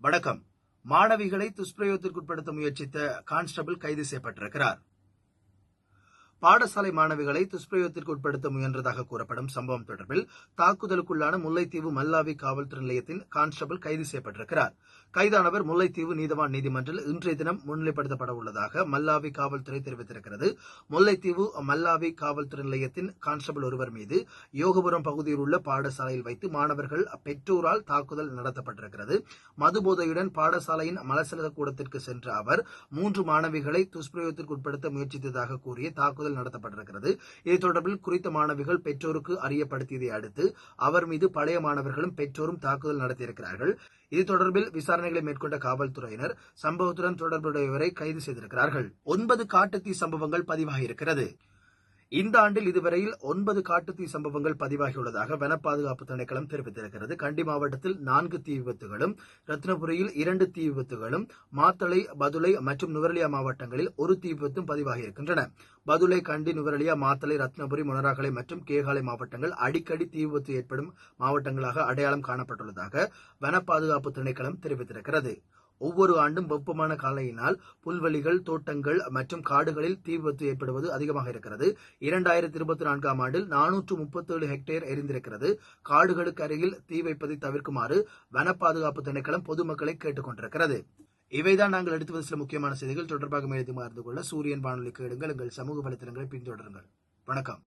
வணக்கம். மாணவிகளை துஷ்பிரயோகத்திற்குட்படுத்த முயற்சித்த கான்ஸ்டபிள் கைது செய்யப்பட்டிருக்கிறார். பாடசாலை மாணவிகளை துஷ்பிரயோகத்திற்கு உட்படுத்த முயன்றதாக கூறப்படும் சம்பவம் தொடர்பில் தாக்குதலுக்குள்ளான முல்லைத்தீவு மல்லாவி காவல்துறை நிலையத்தின் கான்ஸ்டபிள் கைது செய்யப்பட்டிருக்கிறார். கைதானவர் முல்லைத்தீவு நீதவான் நீதிமன்றில் இன்றைய தினம் முன்னிலைப்படுத்தப்பட உள்ளதாக மல்லாவி காவல்துறை தெரிவித்திருக்கிறது. முல்லைத்தீவு மல்லாவி காவல்துறை நிலையத்தின் கான்ஸ்டபிள் ஒருவர் மீது யோகபுரம் பகுதியில் உள்ள பாடசாலையில் வைத்து மாணவர்கள் பெற்றோரால் தாக்குதல் நடத்தப்பட்டிருக்கிறது. மதுபோதையுடன் பாடசாலையின் மலசலக கூடத்திற்கு சென்ற அவர் மூன்று மாணவிகளை துஷ்பிரயோகத்திற்கு உட்படுத்த முயற்சித்ததாக கூறிய தாக்குதல் நடத்தப்பட்டிருக்கிறது. இது தொடர்பில் குறித்த மாணவிகள் பெற்றோருக்கு அறியப்படுத்தியதை அடுத்து அவர் மீது பழைய மாணவர்களும் பெற்றோரும் தாக்குதல் நடத்தியிருக்கிறார்கள். இது தொடர்பில் விசாரணைகளை மேற்கொண்ட காவல்துறையினர் சம்பவத்துடன் தொடர்புடையவரை கைது செய்திருக்கிறார்கள். ஒன்பது காட்டுத்தீ சம்பவங்கள் பதிவாகியிருக்கிறது. இந்த ஆண்டில் இதுவரையில் ஒன்பது காட்டுத்தீ சம்பவங்கள் பதிவாகியுள்ளதாக வன பாதுகாப்பு திணைக்களம் தெரிவித்திருக்கிறது. கண்டி மாவட்டத்தில் நான்கு தீ விபத்துகளும் ரத்னபுரியில் இரண்டு தீ விபத்துகளும் மாத்தளை பதுளை மற்றும் நுவரலியா மாவட்டங்களில் ஒரு தீ விபத்தும் பதிவாகியிருக்கின்றன. பதுளை கண்டி நுவரலியா மாத்தளை ரத்னபுரி மொனராகலை மற்றும் கேகாலை மாவட்டங்கள் அடிக்கடி தீ விபத்து ஏற்படும் மாவட்டங்களாக அடையாளம் காணப்பட்டுள்ளதாக வன பாதுகாப்பு திணைக்களம் தெரிவித்திருக்கிறது. ஒவ்வொரு ஆண்டும் வெப்பமான காலையினால் புல்வெளிகள் தோட்டங்கள் மற்றும் காடுகளில் தீ விபத்து ஏற்படுவது அதிகமாக இருக்கிறது. இரண்டாயிரத்தி இருபத்தி நான்காம் ஆண்டில் நானூற்று முப்பத்தேழு ஹெக்டேர் எரிந்திருக்கிறது. காடுகளுக்கு அருகில் தீ வைப்பதை தவிர்க்குமாறு வன பாதுகாப்பு திணைக்களம் பொதுமக்களை கேட்டுக் கொண்டிருக்கிறது. இவைதான் நாங்கள் எடுத்து வந்த சில முக்கியமான செய்திகள். தொடர்பாக மேலும் அறிந்து கொள்ள சூரியன் வானொலிக்கு எடுங்கள் எங்கள் சமூக வலைத்தளங்களை பின்தொடருங்கள். வணக்கம்.